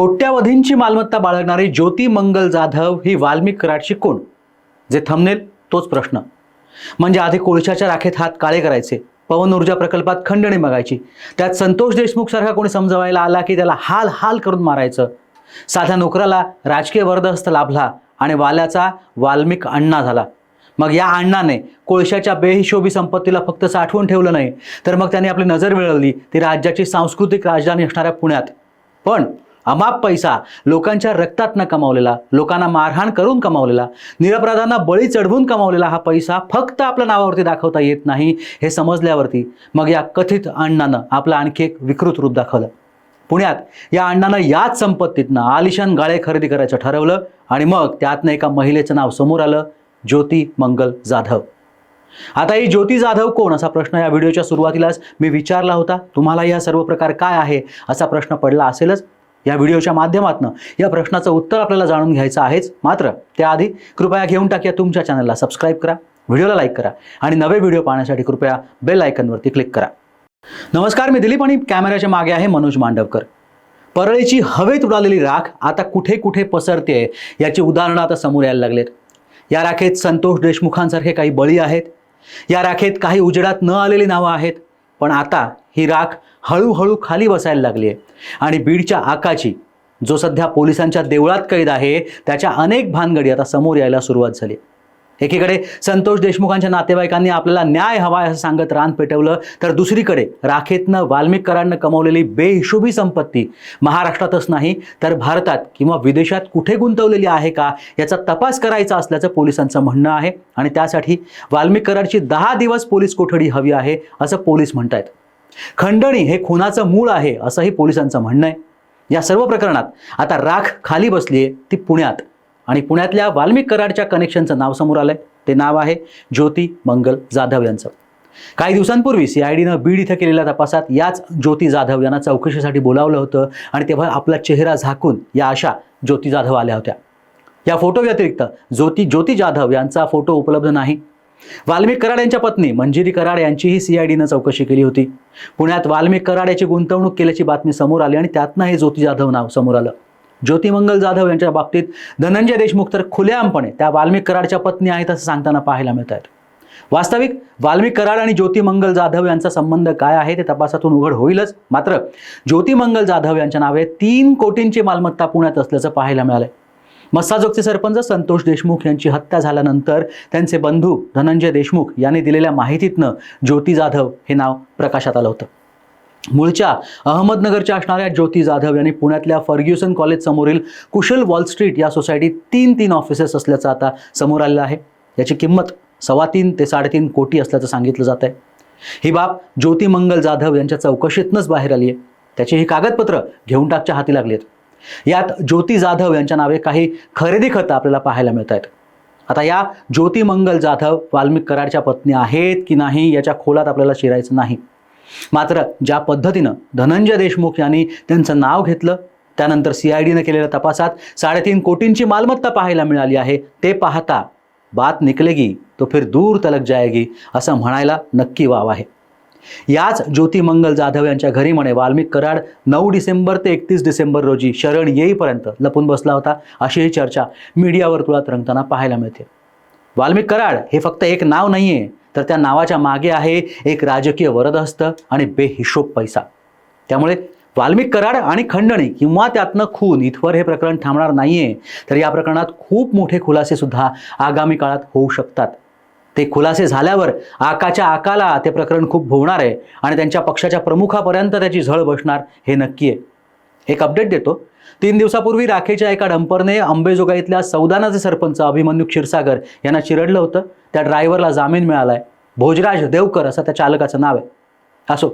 कोट्यावधींची मालमत्ता बाळगणारी ज्योती मंगल जाधव ही वाल्मिक कराडची कोण? जे थंबनेल तोच प्रश्न. म्हणजे आधी कोळशाच्या राखेत हात काळे करायचे पवन ऊर्जा प्रकल्पात खंडणी मागायची. त्यात संतोष देशमुख सारखा कोणी समजवायला आला की त्याला हाल हाल करून मारायचं? साध्या नोकराला राजकीय वरदहस्त लाभला आणि वाल्याचा वाल्मिक अण्णा झाला. मग या अण्णाने कोळशाच्या बेहिशोबी संपत्तीला फक्त साठवून ठेवलं नाही तर मग त्याने आपली नजर मिळवली ती राज्याची सांस्कृतिक राजधानी असणाऱ्या पुण्यात. पण अमाप पैसा लोकांच्या रक्तातनं कमावलेला लोकांना मारहाण करून कमावलेला निरपराधांना बळी चढवून कमावलेला हा पैसा फक्त आपल्या नावावरती दाखवता येत नाही हे समजल्यावरती मग या कथित अण्णानं आपलं आणखी एक विकृत रूप दाखवलं. पुण्यात या अण्णानं याच संपत्तीतनं आलिशान गाळे खरेदी करायचं ठरवलं आणि मग त्यातनं एका महिलेचं नाव समोर आलं ज्योती मंगल जाधव. आता ही ज्योती जाधव कोण? असा प्रश्न या व्हिडिओच्या सुरुवातीलाच मी विचारला होता. तुम्हाला या सर्व प्रकार काय आहे? असा प्रश्न पडला असेलच. या व्हिडिओच्या माध्यमातून या प्रश्नाचं उत्तर आपल्याला जाणून घ्यायचं आहेच. मात्र त्याआधी कृपया घेऊन टाकूया तुमच्या चॅनलला सबस्क्राईब करा व्हिडिओला लाईक करा आणि नवे व्हिडिओ पाहण्यासाठी कृपया बेल आयकनवरती क्लिक करा. नमस्कार मी दिलीप आणि कॅमेऱ्याच्या मागे आहे मनोज मांडवकर. परळीची हवेत उडालेली राख आता कुठे कुठे पसरते याची उदाहरणं आता समोर यायला लागलेत. या राखेत संतोष देशमुखांसारखे काही बळी आहेत. या राखेत काही उजेडात न आलेली नावं आहेत. पण आता ही राख हळूहळू खाली बसायला लागली आहे. आणि बीडच्या आकाची जो सध्या पोलिसांच्या देवळात कैद आहे त्याच्या अनेक भानगडी आता समोर यायला सुरुवात झाली एकीकडे संतोष देशमुखांच्या नातेवाईकांनी आपल्याला न्याय हवाय असं सांगत रान पेटवलं तर दुसरीकडे राखेतनं वाल्मिक कमवलेली कमावलेली बेहिशोबी संपत्ती महाराष्ट्रातच नाही तर भारतात किंवा विदेशात कुठे गुंतवलेली आहे का याचा तपास करायचा असल्याचं पोलिसांचं म्हणणं आहे. आणि त्यासाठी वाल्मिक कराडची दहा दिवस पोलीस कोठडी हवी आहे असं पोलीस म्हणतायत. खंडणी हे खुनाचं मूळ आहे असंही पोलिसांचं म्हणणं आहे. या सर्व प्रकरणात आता राख खाली बसली आहे ती पुण्यात. आणि पुण्यातल्या वाल्मिक कराडच्या कनेक्शनचं नाव समोर आलंय. ते नाव आहे ज्योती मंगल जाधव यांचं. काही दिवसांपूर्वी सी आय डीनं बीड इथं केलेल्या तपासात याच ज्योती जाधव यांना चौकशीसाठी बोलावलं होतं आणि तेव्हा आपला चेहरा झाकून या अशा ज्योती जाधव आल्या होत्या. या फोटो व्यतिरिक्त ज्योती ज्योती जाधव यांचा फोटो उपलब्ध नाही. वाल्मिक कराड यांच्या पत्नी मंजिरी कराड यांचीही सी आय डीनं चौकशी केली होती. पुण्यात वाल्मिक कराड याची गुंतवणूक केल्याची बातमी समोर आली आणि त्यातनं हे ज्योती जाधव नाव समोर आलं. ज्योतिमंगल जाधव यांच्या बाबतीत धनंजय देशमुख तर खुलेआमपणे त्या वाल्मिक कराडच्या पत्नी आहेत असं सांगताना पाहायला मिळत आहेत वास्तविक वाल्मिक कराड आणि ज्योतिमंगल जाधव यांचा संबंध काय आहे ते तपासातून उघड होईलच. मात्र ज्योतिमंगल जाधव यांच्या नावे तीन कोटींची मालमत्ता पुण्यात असल्याचं पाहायला मिळालंय. मस्साजोगचे सरपंच संतोष देशमुख यांची हत्या झाल्यानंतर त्यांचे बंधू धनंजय देशमुख यांनी दिलेल्या माहितीतनं ज्योती जाधव हे नाव प्रकाशात आलं होतं. मूळच्या अहमदनगरच्या असणाऱ्या ज्योती जाधव यांनी पुण्यातल्या फर्ग्युसन कॉलेज समोरील कुशल वॉल स्ट्रीट या सोसायटीत तीन तीन ऑफिसेस असल्याचं आता समोर आलेलं आहे. याची किंमत सव्वा तीन ते साडेतीन कोटी असल्याचं सांगितलं जात आहे. ही बाब ज्योती मंगल जाधव यांच्या चौकशीतनंच बाहेर आली आहे. त्याची ही कागदपत्र घेऊन टाकच्या हाती लागली आहेत. यात ज्योती जाधव यांच्या नावे काही खरेदी खतं आपल्याला पाहायला मिळत आहेत. आता या ज्योती मंगल जाधव वाल्मिक कराडच्या पत्नी आहेत की नाही याच्या खोलात आपल्याला शिरायचं नाही. मात्र ज्या पद्धतीनं धनंजय देशमुख यांनी त्यांचं नाव घेतलं त्यानंतर सी आय डीनं केलेल्या तपासात साडेतीन कोटींची मालमत्ता पाहायला मिळाली आहे. ते पाहता बात निकलेगी तो फिर दूर तलक जाएगी असं म्हणायला नक्की वाव आहे. याच ज्योती मंगल जाधव यांच्या घरी म्हणे वाल्मिक कराड नऊ डिसेंबर ते एकतीस डिसेंबर रोजी शरण येईपर्यंत लपून बसला होता. अशीही चर्चा मीडियावर तुळात रंगताना पाहायला मिळते. वाल्मिक कराड हे फक्त एक नाव नाही आहे तर त्या नावाच्या मागे आहे एक राजकीय वरदहस्त आणि बेहिशोब पैसा. त्यामुळे वाल्मिक कराड आणि खंडणी किंवा त्यातनं खून इथवर हे प्रकरण थांबणार नाहीये. तर या प्रकरणात खूप मोठे खुलासे सुद्धा आगामी काळात होऊ शकतात. ते खुलासे झाल्यावर आकाच्या आकाला ते प्रकरण खूप भोवणार आहे आणि त्यांच्या पक्षाच्या प्रमुखापर्यंत त्याची झळ बसणार हे नक्की आहे. एक अपडेट देतो. तीन दिवसापूर्वी राखेच्या एका डंपरने अंबेजोगाईतल्या सौदानाचे सरपंच अभिमन्यू क्षीरसागर यांना चिरडलं होतं. त्या ड्रायव्हरला जामीन मिळालाय. भोजराज देवकर असं त्या चालकाचं नाव आहे. असो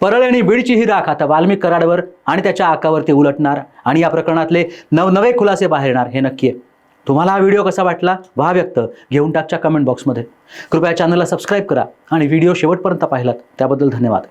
परळ आणि बीडची ही राख आता वाल्मिक कराडवर आणि त्याच्या आकावरती उलटणार आणि या प्रकरणातले नवनवे खुलासे बाहेर येणार हे नक्की आहे. तुम्हाला हा व्हिडिओ कसा वाटला? व्हा व्यक्त. घेऊन टाकच्या कमेंट बॉक्समध्ये. कृपया चॅनलला सबस्क्राईब करा आणि व्हिडिओ शेवटपर्यंत पाहिलात त्याबद्दल धन्यवाद.